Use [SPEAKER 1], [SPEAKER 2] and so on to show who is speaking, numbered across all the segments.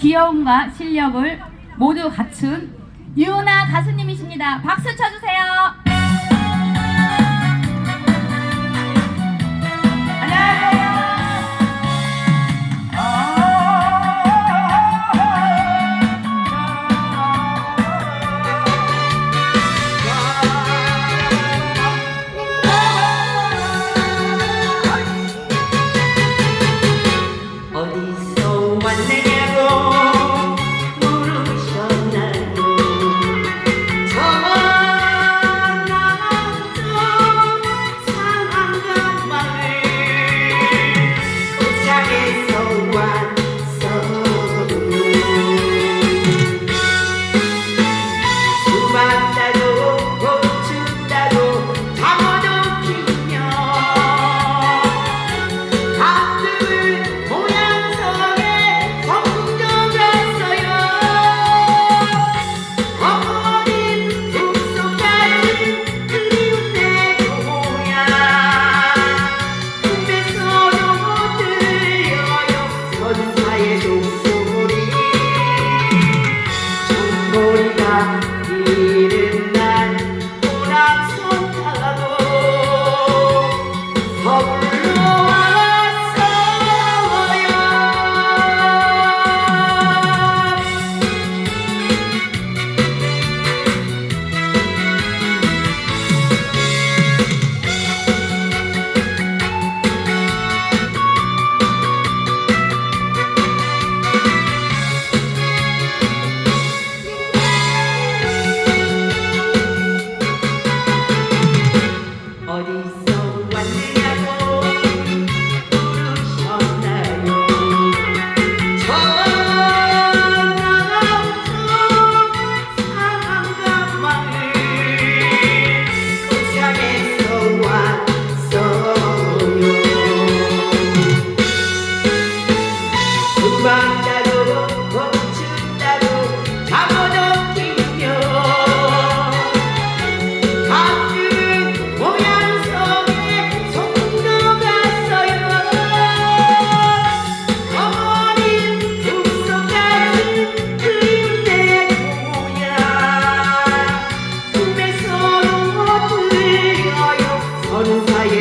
[SPEAKER 1] 귀여움과 실력을 모두 갖춘 유나 가수님이십니다. 박수 쳐주세요.
[SPEAKER 2] 안녕하세요.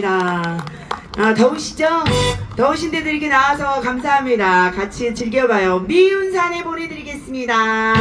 [SPEAKER 2] 감사합니다. 아, 더우시죠? 더우신데도 이렇게 나와서 감사합니다. 같이 즐겨봐요. 미운 산에 보내드리겠습니다.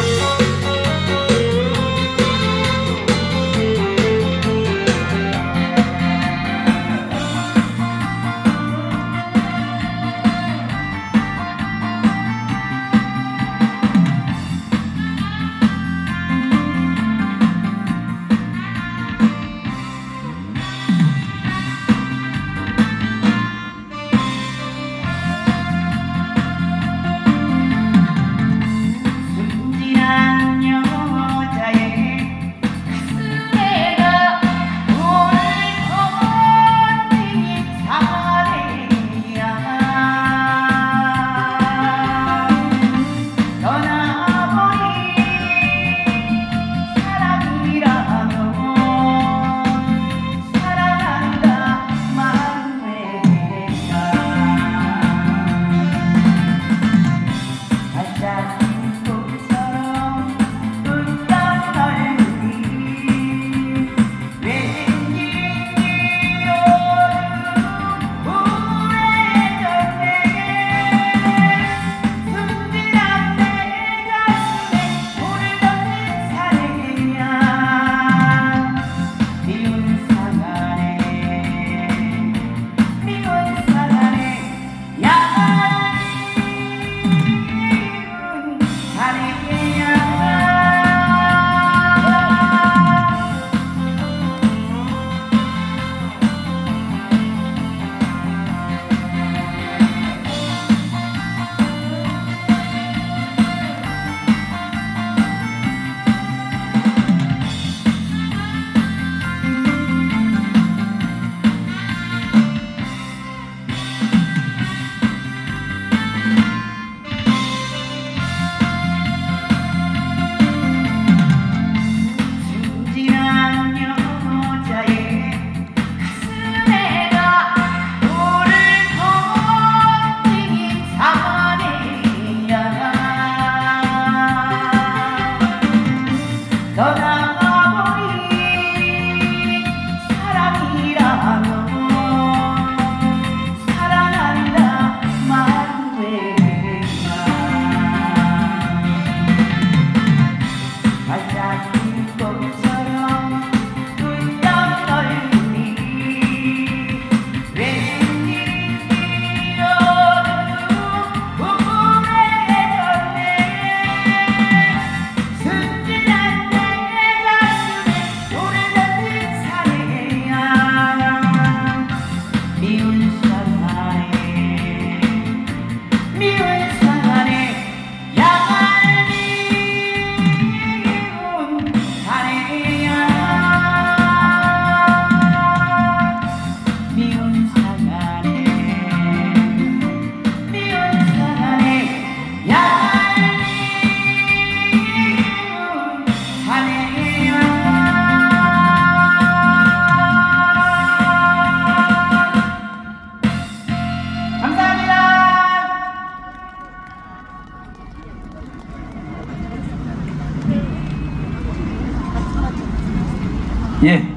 [SPEAKER 3] 예.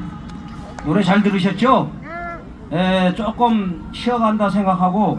[SPEAKER 3] 노래 잘 들으셨죠? 에, 조금 쉬어간다 생각하고